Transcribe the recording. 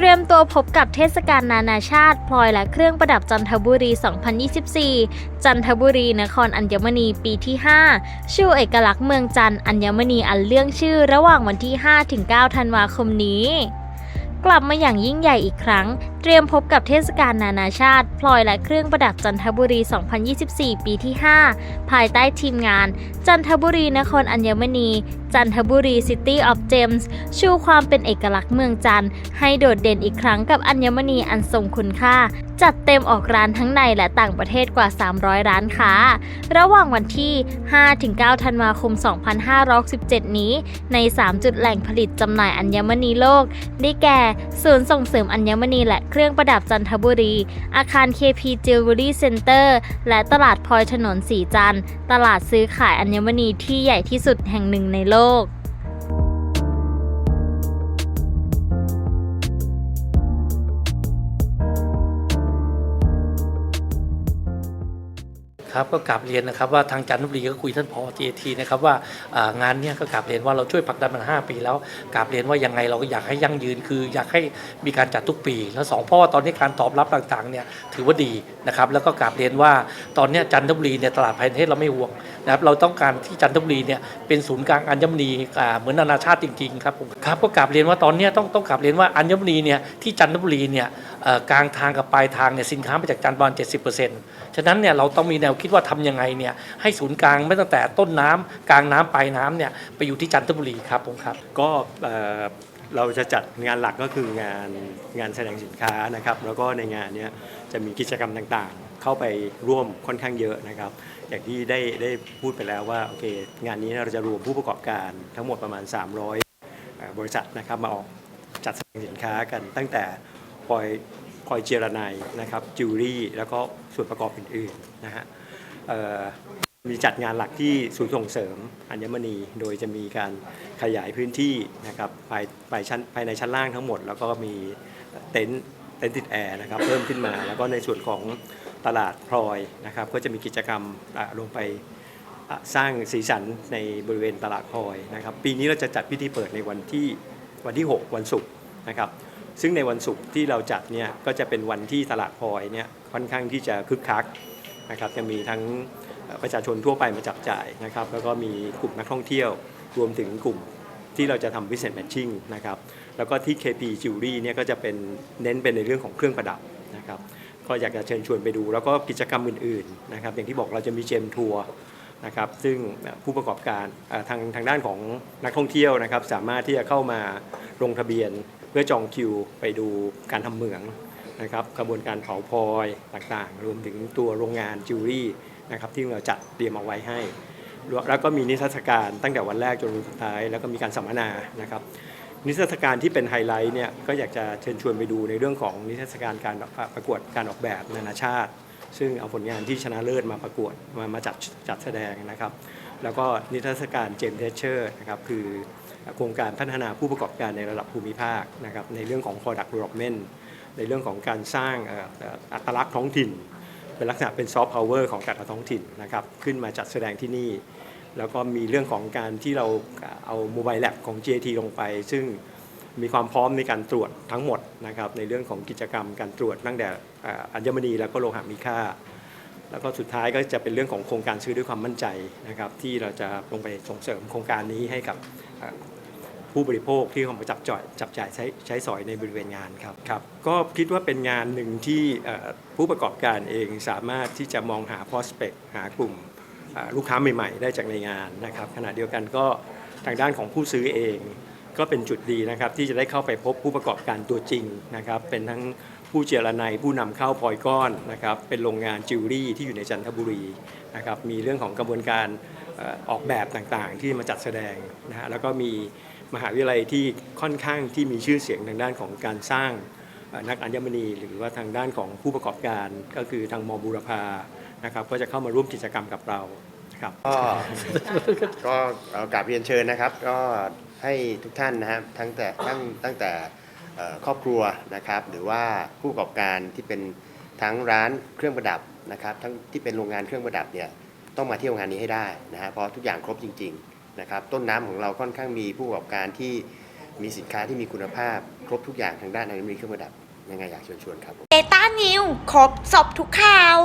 เตรียมตัวพบกับเทศกาลนานาชาติ พลอยและเครื่องประดับจันทบุรี 2024 จันทบุรีนครอัญมณีปีที่ 5ชูเอกลักษณ์เมืองจันทร์อัญมณีอันเรื่องชื่อระหว่างวันที่ 5-9 ธันวาคมนี้ กลับมาอย่างยิ่งใหญ่อีกครั้ง เตรียมพบกับเทศกาลนานาชาติ พลอยและเครื่องประดับจันทบุรี 2024 ปีที่ 5 ภายใต้ทีมงาน จันทบุรีนครอัญมณี จันทบุรี City of Gems ชูความเป็นเอกลักษณ์เมืองจันทร์ให้โดดเด่นอีกครั้งกับอัญมณีอันทรงคุณค่า จัดเต็มออกร้านทั้งในและต่างประเทศกว่า 300 ร้านค้า ระหว่างวันที่ 5-9 ธันวาคม 2567 นี้ ใน 3 จุดแหล่งผลิตจำหน่ายอัญมณีโลก ได้แก่ ศูนย์ส่งเสริมอัญมณีและเครื่องประดับจันทบุรี อาคาร KP Jewelry Center และตลาดพลอยถนนสีจันทร์ตลาดซื้อขายอัญมณีที่ใหญ่ที่สุดแห่งหนึ่งในโลก ครับก็กลับเรียนนะครับว่าทางจันทบุรีก็คุยท่านพอทีทีนะครับว่างานเนี้ยก็กลับเรียนว่าเราช่วยผลักดันมาห้าปีแล้วกลับเรียนว่ายังไงเราก็อยากให้ยั่งยืน คืออยากให้มีการจัดทุกปี แล้วสองเพราะว่าตอนนี้การตอบรับต่างๆเนี่ยถือว่าดีนะครับแล้วก็กลับเรียนว่าตอนเนี้ยจันทบุรีเนี่ยตลาดภายในประเทศเราไม่ห่วงนะครับเราต้องการที่จันทบุรีเนี่ยเป็นศูนย์กลางอัญมณีเหมือนนานาชาติจริงๆครับผมครับก็กลับเรียนว่าตอนเนี้ยต้องต้องกลับเรียนว่าอัญมณีเนี่ยที่จันทบุรีเนี่ย กลางทางกับปลายทางเนี่ยสินค้ามาจากจันทร์ประมาณ70%ฉะนั้นเนี่ยเราต้องมีแนวคิดว่าทำยังไงเนี่ยให้ศูนย์กลางไม่ตั้งแต่ต้นน้ำกลางน้ำปลายน้ำเนี่ยไปอยู่ที่จันทบุรีครับผมครับ ก็เราจะจัดงานหลักก็คืองานงานแสดงสินค้านะครับ แล้วก็ในงานเนี้ยจะมีกิจกรรมต่างๆ เข้าไปร่วมค่อนข้างเยอะนะครับ อย่างที่ได้ได้พูดไปแล้วว่าโอเค งานนี้เราจะรวมผู้ประกอบการทั้งหมดประมาณ 300เอ่อบริษัทนะครับมาออกจัดแสดงสินค้ากันตั้งแต่ พลอยพลอยเจรไนยนะครับจิวเวลรี่แล้วก็ส่วนประกอบอื่นๆนะฮะมีจัดงานหลักที่ศูนย์ส่งเสริมอัญมณี โดยจะมีการขยายพื้นที่นะครับภายภายชั้นภายในชั้นล่างทั้งหมด แล้วก็มีเต็นท์เต็นท์ติดแอร์นะครับเพิ่มขึ้นมา แล้วก็ในส่วนของตลาดพลอยนะครับก็จะมีกิจกรรมลงไปสร้างสีสันในบริเวณตลาดพลอยนะครับปีนี้เราจะจัดพิธีเปิดในวันที่วันที่ 6 วันศุกร์นะครับ ซึ่งในวันศุกร์ที่เราจัดเนี่ยก็จะเป็นวันที่ตลาดพลอยเนี่ยค่อนข้างที่จะคึกคักนะครับจะมีทั้งประชาชนทั่วไปมาจับจ่ายนะครับ แล้วก็มีกลุ่มนักท่องเที่ยวรวมถึงกลุ่มที่เราจะทำ business matching นะครับ แล้วก็ที่ KP Jewelry เนี่ยก็จะเป็นเน้นเป็นในเรื่องของเครื่องประดับนะครับ ก็อยากจะเชิญชวนไปดู แล้วก็กิจกรรมอื่นๆนะครับ อย่างที่บอกเราจะมีเจมทัวร์นะครับ ซึ่งผู้ประกอบการทางทางด้านของนักท่องเที่ยวนะครับ สามารถที่จะเข้ามาลงทะเบียน เพื่อจองคิวไปดูการทำเหมืองนะครับกระบวนการเผาพลอยต่างๆ รวมถึงตัวโรงงานจิวเวลรี่นะครับที่เราจัดเตรียมเอาไว้ให้ แล้วก็มีนิทรรศการตั้งแต่วันแรกจนวันสุดท้าย แล้วก็มีการสัมมนานะครับนิทรรศการที่เป็นไฮไลท์เนี่ยก็อยากจะเชิญชวนไปดูในเรื่องของนิทรรศการการประกวดการออกแบบนานาชาติ ซึ่งเอาผลงานที่ชนะเลิศมาประกวดมามาจัดจัดแสดงนะครับ แล้วก็นิทรรศการเจมส์เทเชอร์นะครับคือ โครงการพัฒนาผู้ประกอบการในระดับภูมิภาคนะครับในเรื่องของ product development ในเรื่องของการสร้างอัตลักษณ์ท้องถิ่น เป็นลักษณะเป็นซอฟต์พาวเวอร์ของแต่ละท้องถิ่นนะครับขึ้นมาจัดแสดงที่นี่ แล้วก็มีเรื่องของการที่เราเอาโมบายแลบของ GAT ลงไป ซึ่งมีความพร้อมในการตรวจทั้งหมดนะครับในเรื่องของกิจกรรมการตรวจตั้งแต่อัญมณีแล้วก็โลหะมีค่า แล้วก็สุดท้ายก็จะเป็นเรื่องของโครงการซื้อด้วยความมั่นใจนะครับที่เราจะลงไปส่งเสริมโครงการนี้ให้กับ ผู้บริโภคที่เขามาจับจ่ายจับจ่ายใช้ใช้สอยในบริเวณงานครับครับก็คิดว่าเป็นงานหนึ่งที่ผู้ประกอบการเองสามารถที่จะมองหา prospect หากลุ่มลูกค้าใหม่ๆ ได้จากในงานนะครับขณะเดียวกันก็ทางด้านของผู้ซื้อเอง ก็เป็นจุดดีนะครับที่จะได้เข้าไปพบผู้ประกอบการตัวจริงนะครับเป็นทั้งผู้เจรไนยผู้นำเข้าพลอยก้อนนะครับเป็นโรงงานจิวเวลรี่ที่อยู่ในจันทบุรีนะครับมีเรื่องของกระบวนการออกแบบต่างๆ ที่มาจัดแสดงนะฮะแล้วก็มี มหาวิทยาลัยที่ค่อนข้างที่มีชื่อเสียงทางด้านของการสร้างนักอัญมณี หรือว่าทางด้านของผู้ประกอบการก็คือทางมบูรพานะครับก็จะเข้ามาร่วมกิจกรรมกับเราครับก็ก็เอากราบเรียนเชิญนะครับ ก็ให้ทุกท่านนะครับทั้งแต่ตั้งตั้งแต่ครอบครัวนะครับ หรือว่าผู้ประกอบการที่เป็นทั้งร้านเครื่องประดับนะครับ ทั้งที่เป็นโรงงานเครื่องประดับเนี่ยต้องมาเที่ยวงานนี้ให้ได้นะฮะเพราะทุกอย่างครบจริง ๆ นะครับต้นน้ำของเราค่อนข้างมีผู้ประกอบการที่มีสินค้าที่มีคุณภาพ ครบทุกอย่างทางด้านอนุมีเครื่องประดับยังไงอยากเชิญชวนครับเดต้านิวครบสอบทุกข่าว